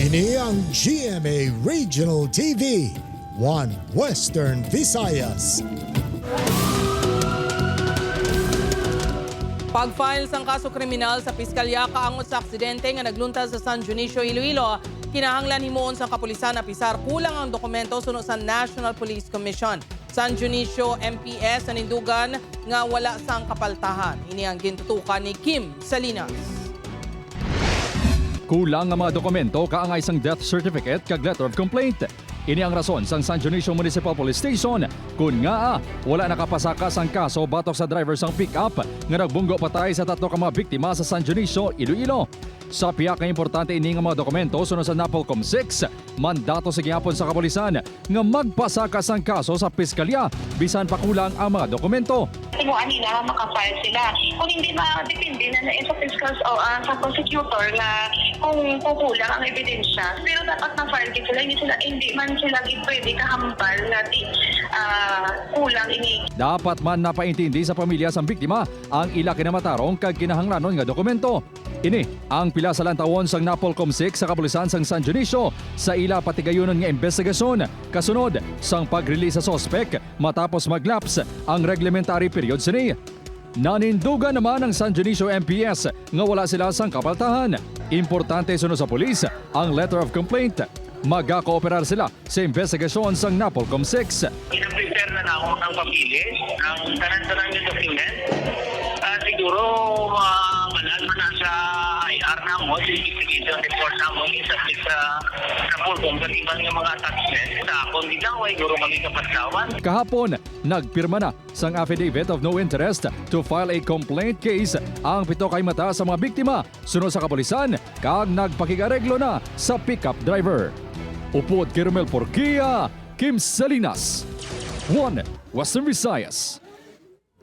Ini ang GMA Regional TV, One Western Visayas. Pag-file sang kaso kriminal sa piskalya kaangot sa aksidente nga nagluntas sa San Dionisio, Iloilo, kinahanglan himuon sa kapulisan na pisar kulang ang dokumento suno sa National Police Commission. San Dionisio MPS nanindugan nga wala sang kapaltahan. Ini ang gintutukan ni Kim Salinas. Kulang ang mga dokumento kaangay sang death certificate kag letter of complaint. Ini ang rason sang San Dionisio Municipal Police Station kun nga ah, wala nakapasakas ang kaso batok sa driver sang pick-up nga nagbunggo patay sa tatlo ka mga biktima sa San Dionisio, Iloilo. Sa piyak nga importante ini nga mga dokumento sunod sa Napolcom 6, mandato sa gihapon sa kapulisan nga magpasakas ang kaso sa piskalya bisan pa kulang ang mga dokumento. tinuan nila makafile sila. Kung hindi ma depende na sa fiscal o ah, sa prosecutor na kung kukulang ang ebidensya. Pero dapat na-file sila, hindi sila hindi man sila pwede kahambal na di ah, kulang ini Dapat man napaintindi sa pamilya sang biktima ang ila kinamatarong kag kinahanglanon nga dokumento. Ini ang pila sa lantawon sang Napolcom 6 sa kapulisan sang San Dionisio sa ila patigayonon nga investigasyon kasunod sang pag-release sa sospek matapos maglaps ang reglementary period sini. Nanindugan naman ang San Dionisio MPS nga wala sila sang kapaltahan. Importante sunod sa pulis ang letter of complaint. Magkakooperar sila sa investigasyon sang Napolcom 6. Ina-prepare na ako ng papilis, ng tanan-tanan yung document. Ah, siguro, uh, manal mo na sa IR na mo, sa investigation report na mo, sa kung kanilang mga attachment. Sa akong ginawa, siguro maging kapagsawan. Kahapon, nagpirma na sang affidavit of no interest to file a complaint case ang pito kay mata sa mga biktima sunod sa kapulisan kag nagpakigareglo na sa pickup driver. Upod kay Porquia, Kim Salinas. One Western Visayas.